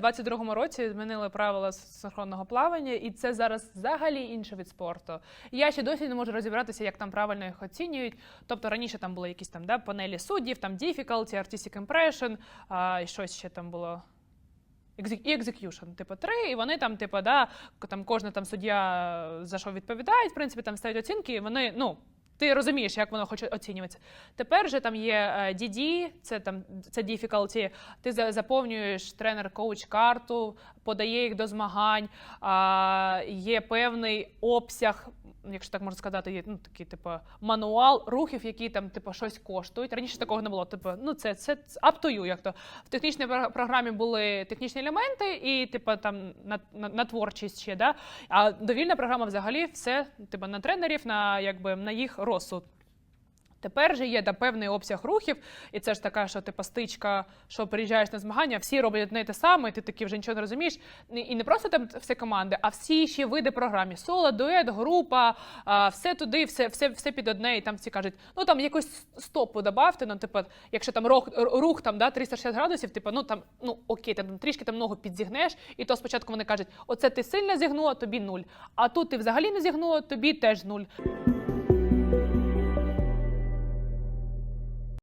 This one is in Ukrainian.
У 22-му році змінили правила синхронного плавання, і це зараз взагалі інший від спорту. Я ще досі не можу розібратися, як там правильно їх оцінюють. Тобто раніше там були якісь там да, панелі суддів, там difficulty, artistic impression, а, і щось ще там було. І execution, типу, три, і вони там, типу, да, там кожна там суддя за що відповідає, в принципі, там ставлять оцінки, і вони, ну, ти розумієш, як воно хоче оцінюватися. Тепер же там є е, DD, це там це difficulty, ти заповнюєш тренер-коуч карту, подає їх до змагань, є певний обсяг, якщо так можна сказати, є ну, такий, типу, мануал рухів, які там типу, щось коштують. Раніше такого не було. Типу, ну це, це up to you, як то в технічній програмі були технічні елементи і типу, там на, на, на творчість ще. Да? А довільна програма взагалі все типу, на тренерів, на, якби, на їх розсуд. Тепер же є да, певний обсяг рухів, і це ж така, що типу, стичка, що приїжджаєш на змагання, всі роблять одне те саме, і ти таки вже нічого не розумієш. І не просто там всі команди, а всі ще види програмі: соло, дует, група, все туди, все, все, все під одне. І там всі кажуть, ну там якусь стопу добавте. Ну, типу, якщо там рух, рух там, да, 360 градусів, типу, ну там, ну окей, там трішки там ногу підзігнеш, і то спочатку вони кажуть, оце ти сильно зігнула, тобі нуль. А тут ти взагалі не зігнула, тобі теж нуль.